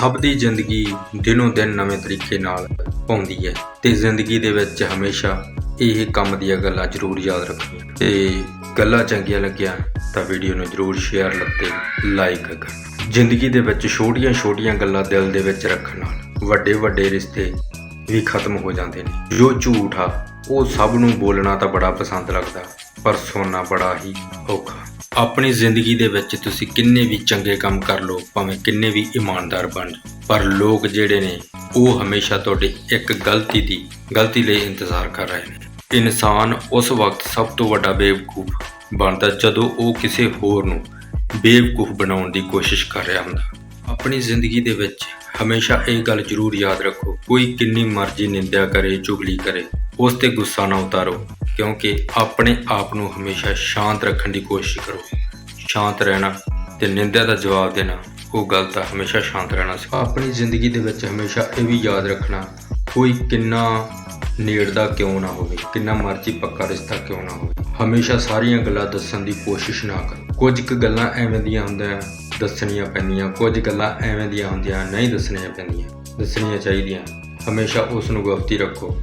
ਸਭ ਦੀ ਜ਼ਿੰਦਗੀ ਦਿਨੋਂ ਦਿਨ ਨਵੇਂ ਤਰੀਕੇ ਨਾਲ ਪਾਉਂਦੀ ਹੈ ਤੇ ਜ਼ਿੰਦਗੀ ਦੇ ਵਿੱਚ ਹਮੇਸ਼ਾ ਇਹ ਕੰਮ ਦੀਆਂ ਗੱਲਾਂ ਜ਼ਰੂਰ ਯਾਦ ਰੱਖਣੀਆਂ। ਤੇ ਗੱਲਾਂ ਚੰਗੀਆਂ ਲੱਗੀਆਂ ਤਾਂ ਵੀਡੀਓ ਨੂੰ ਜ਼ਰੂਰ ਸ਼ੇਅਰ ਲੱਤੇ ਲਾਈਕ ਕਰ। ਜ਼ਿੰਦਗੀ ਦੇ ਵਿੱਚ ਛੋਟੀਆਂ-ਛੋਟੀਆਂ ਗੱਲਾਂ ਦਿਲ ਦੇ ਵਿੱਚ ਰੱਖਣ ਨਾਲ ਵੱਡੇ ਵੱਡੇ ਰਿਸ਼ਤੇ ਵੀ ਖਤਮ ਹੋ ਜਾਂਦੇ ਨੇ। ਜੋ ਝੂਠ ਆ, ਉਹ ਸਭ ਨੂੰ ਬੋਲਣਾ ਤਾਂ ਬੜਾ ਪਸੰਦ ਲੱਗਦਾ, ਪਰ ਸੁਣਨਾ ਬੜਾ ਹੀ ਔਖਾ। ਆਪਣੀ ਜ਼ਿੰਦਗੀ ਦੇ ਵਿੱਚ ਤੁਸੀਂ ਕਿੰਨੇ ਵੀ ਚੰਗੇ ਕੰਮ ਕਰ ਲਓ, ਭਾਵੇਂ ਕਿੰਨੇ ਵੀ ਇਮਾਨਦਾਰ ਬਣ ਜਾਓ, ਪਰ ਲੋਕ ਜਿਹੜੇ ਨੇ, ਉਹ ਹਮੇਸ਼ਾ ਤੁਹਾਡੀ ਇੱਕ ਗਲਤੀ ਦੀ, ਗਲਤੀ ਲਈ ਇੰਤਜ਼ਾਰ ਕਰ ਰਹੇ ਨੇ। ਇਨਸਾਨ ਉਸ ਵਕਤ ਸਭ ਤੋਂ ਵੱਡਾ ਬੇਵਕੂਫ ਬਣਦਾ ਜਦੋਂ ਉਹ ਕਿਸੇ ਹੋਰ ਨੂੰ ਬੇਵਕੂਫ ਬਣਾਉਣ ਦੀ ਕੋਸ਼ਿਸ਼ ਕਰ ਰਿਹਾ ਹੁੰਦਾ। ਆਪਣੀ ਜ਼ਿੰਦਗੀ ਦੇ ਵਿੱਚ ਹਮੇਸ਼ਾ ਇਹ ਗੱਲ ਜ਼ਰੂਰ ਯਾਦ ਰੱਖੋ, ਕੋਈ ਕਿੰਨੀ ਮਰਜ਼ੀ ਨਿੰਦਿਆ ਕਰੇ, ਚੁਗਲੀ ਕਰੇ, ਉਸ ਤੇ ਗੁੱਸਾ ਨਾ ਉਤਾਰੋ, ਕਿਉਂਕਿ ਆਪਣੇ ਆਪ ਨੂੰ ਹਮੇਸ਼ਾ ਸ਼ਾਂਤ ਰੱਖਣ ਦੀ ਕੋਸ਼ਿਸ਼ ਕਰੋ। ਸ਼ਾਂਤ ਰਹਿਣਾ ਤੇ ਨਿੰਦਿਆ ਦਾ ਜਵਾਬ ਦੇਣਾ, ਉਹ ਗਲਤ ਆ ਹਮੇਸ਼ਾ ਸ਼ਾਂਤ ਰਹਿਣਾ ਸਿੱਖੋ ਆਪਣੀ ਜ਼ਿੰਦਗੀ ਦੇ ਵਿੱਚ ਹਮੇਸ਼ਾ ਇਹ ਵੀ ਯਾਦ ਰੱਖਣਾ, ਕੋਈ ਕਿੰਨਾ ਨੇੜ ਦਾ ਕਿਉਂ ਨਾ ਹੋਵੇ, ਕਿੰਨਾ ਮਰਜ਼ੀ ਪੱਕਾ ਰਿਸ਼ਤਾ ਕਿਉਂ ਨਾ ਹੋਵੇ। ਹਮੇਸ਼ਾ ਸਾਰੀਆਂ ਗੱਲਾਂ ਦੱਸਣ ਦੀ ਕੋਸ਼ਿਸ਼ ਨਾ ਕਰੋ। ਕੁਝ ਕੁ ਗੱਲਾਂ ਐਵੇਂ ਦੀਆਂ ਹੁੰਦੀਆਂ ਦੱਸਣੀਆਂ ਪੈਂਦੀਆਂ। ਕੁਝ ਗੱਲਾਂ ਐਵੇਂ ਦੀਆਂ ਹੁੰਦੀਆਂ, ਨਹੀਂ ਦੱਸਣੀਆਂ ਪੈਂਦੀਆਂ। ਦੱਸਣੀਆਂ ਚਾਹੀਦੀਆਂ। ਹਮੇਸ਼ਾ ਉਸ ਨੂੰ ਗੁਪਤੀ ਰੱਖੋ।